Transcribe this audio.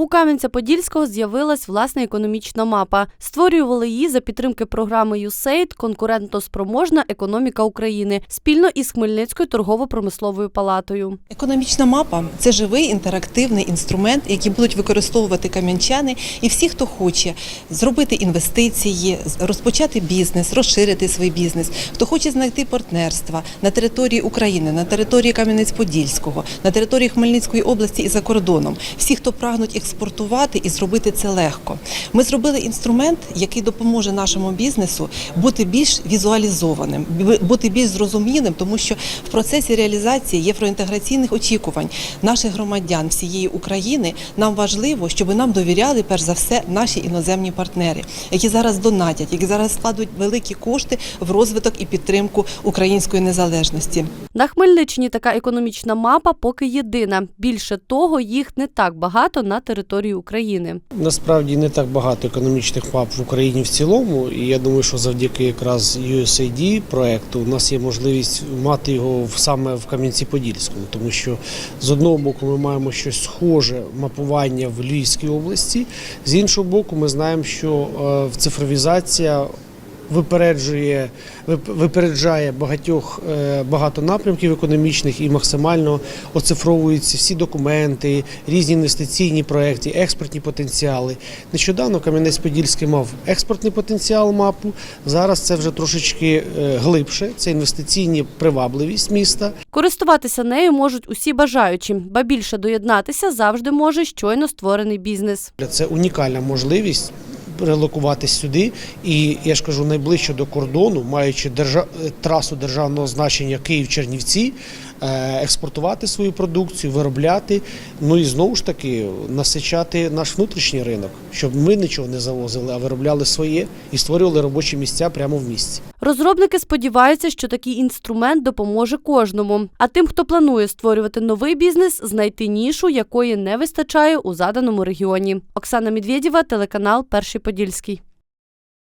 У Кам'янця-Подільського з'явилась власна економічна мапа. Створювали її за підтримки програми USAID «Конкурентоспроможна економіка України спільно із Хмельницькою торгово-промисловою палатою. Економічна мапа це живий інтерактивний інструмент, який будуть використовувати кам'янчани і всі, хто хоче зробити інвестиції, розпочати бізнес, розширити свій бізнес, хто хоче знайти партнерства на території України, на території Кам'янець-Подільського, на території Хмельницької області і за кордоном. Всі, хто прагнуть експортувати і зробити це легко. Ми зробили інструмент, який допоможе нашому бізнесу бути більш візуалізованим, бути більш зрозумілим, тому що в процесі реалізації євроінтеграційних очікувань наших громадян всієї України нам важливо, щоб нам довіряли перш за все наші іноземні партнери, які зараз донатять, які зараз складуть великі кошти в розвиток і підтримку української незалежності. На Хмельниччині така економічна мапа поки єдина. Більше того, їх не так багато на території України. Насправді не так багато економічних мап в Україні в цілому, і я думаю, що завдяки якраз USAID проекту у нас є можливість мати його саме в Кам'янці-Подільському, тому що з одного боку ми маємо щось схоже мапування в Львівській області, з іншого боку, ми знаємо, що в цифровізація випереджує випереджає багатьох е, багато напрямків економічних і максимально оцифровуються всі документи, різні інвестиційні проекти, експортні потенціали. Нещодавно Кам'янець-Подільський мав експортний потенціал мапу. Зараз це вже трошечки е, глибше. Це інвестиційні привабливість міста. Користуватися нею можуть усі бажаючі, ба більше доєднатися завжди може щойно створений бізнес. Це унікальна можливість. Релокуватись сюди, і я ж кажу, найближче до кордону, маючи держа... е, трасу державного значення Київ-Чернівці, е, експортувати свою продукцію, виробляти. Ну і знову ж таки насичати наш внутрішній ринок, щоб ми нічого не завозили, а виробляли своє і створювали робочі місця прямо в місті. Розробники сподіваються, що такий інструмент допоможе кожному. А тим, хто планує створювати новий бізнес, знайти нішу, якої не вистачає у заданому регіоні. Оксана Медведєва, телеканал Перший Подільський.